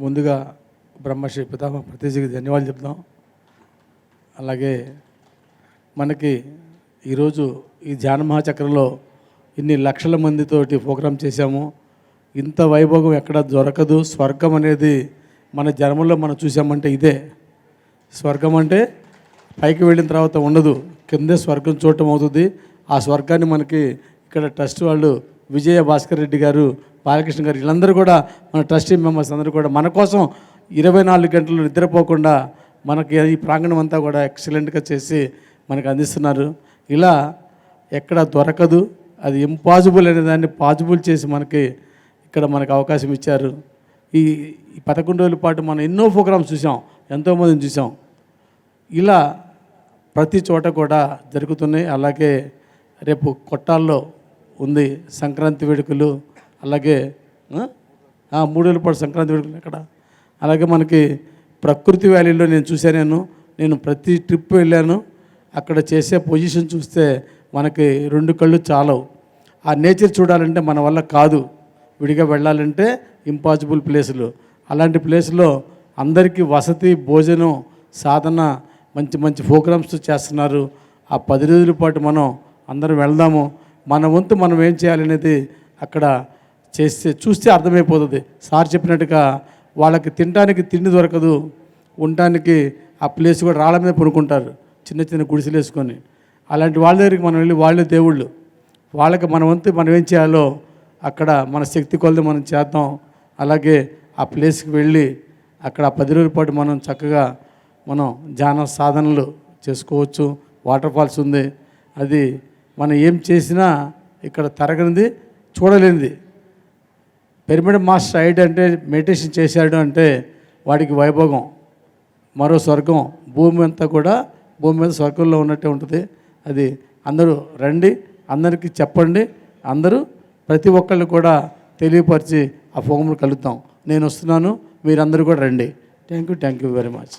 ముందుగా బ్రహ్మశ్రీ పితామహ ప్రతీజికి ధన్యవాదాలు చెప్దాం అలాగే మనకి ఈరోజు ఈ ధ్యాన మహాచక్రంలో ఇన్ని లక్షల మందితోటి ప్రోగ్రాం చేశాము. ఇంత వైభోగం ఎక్కడ దొరకదు. స్వర్గం అనేది మన జన్మలో మనం చూసామంటే ఇదే. స్వర్గం అంటే పైకి వెళ్ళిన తర్వాత ఉండదు. కిందే స్వర్గం చూడటం అవుతుంది. ఆ స్వర్గాన్ని మనకి ఇక్కడ ట్రస్ట్ వాళ్ళు విజయ భాస్కర్ రెడ్డి గారు బాలకృష్ణ గారు వీళ్ళందరూ కూడా మన ట్రస్టీ మెంబర్స్ అందరూ కూడా మన కోసం ఇరవై నాలుగు గంటలు నిద్రపోకుండా మనకి ఈ ప్రాంగణం అంతా కూడా ఎక్సలెంట్గా చేసి మనకు అందిస్తున్నారు. ఇలా ఎక్కడ దొరకదు అది ఇంపాసిబుల్ అనే దాన్ని పాసిబుల్ చేసి మనకి ఇక్కడ మనకు అవకాశం ఇచ్చారు. ఈ ఈ పదకొండు రోజుల పాటు మనం ఎన్నో ప్రోగ్రామ్స్ చూసాం ఎంతోమందిని చూసాం. ఇలా ప్రతి చోట కూడా జరుగుతున్నాయి. అలాగే రేపు కొట్టాల్లో ఉంది సంక్రాంతి వేడుకలు అలాగే మూడేళ్ళ పాటు సంక్రాంతి వేడుకలు అక్కడ అలాగే మనకి ప్రకృతి వ్యాలీలో నేను చూశాను నేను. నేను ప్రతి ట్రిప్ వెళ్ళాను. అక్కడ చేసే పొజిషన్ చూస్తే మనకి రెండు కళ్ళు చాలవు. ఆ నేచర్ చూడాలంటే మన వల్ల కాదు. విడిగా వెళ్ళాలంటే ఇంపాసిబుల్ ప్లేసులు. అలాంటి ప్లేస్లో అందరికీ వసతి భోజనం సాధన మంచి మంచి ప్రోగ్రామ్స్ చేస్తున్నారు. ఆ పది రోజుల పాటు మనం అందరం వెళ్దాము. మన వంతు మనం ఏం చేయాలనేది అక్కడ చేస్తే చూస్తే అర్థమైపోతుంది. సార్ చెప్పినట్టుగా వాళ్ళకి తినడానికి తిండి దొరకదు. ఉండటానికి ఆ ప్లేస్ కూడా రాళ్ళ మీద పడుకుంటారు. చిన్న చిన్న గుడిసెలు వేసుకొని. అలాంటి వాళ్ళ దగ్గరికి మనం వెళ్ళి వాళ్ళే దేవుళ్ళు. వాళ్ళకి మన వంతు మనం ఏం చేయాలో అక్కడ మన శక్తి కొలది మనం చేద్దాం. అలాగే ఆ ప్లేస్కి వెళ్ళి అక్కడ పది రోజుల పాటు మనం చక్కగా మనం ధ్యాన సాధనలు చేసుకోవచ్చు. వాటర్ ఫాల్స్ ఉంది. అది మనం ఏం చేసినా ఇక్కడ తరగనిది చూడలేనిది. పిరమిడ్ మాస్టర్ అయ్యాడు అంటే మెడిటేషన్ చేశాడు అంటే వాడికి వైభోగం మరో స్వర్గం భూమి అంతా కూడా భూమి మీద స్వర్గంలో ఉన్నట్టే ఉంటుంది. అది అందరూ రండి అందరికీ చెప్పండి అందరూ ప్రతి ఒక్కళ్ళు కూడా తెలియపరిచి ఆ ఫోమ్లు కలుగుతాం నేను వస్తున్నాను మీరందరూ కూడా రండి. Thank you thank you very much.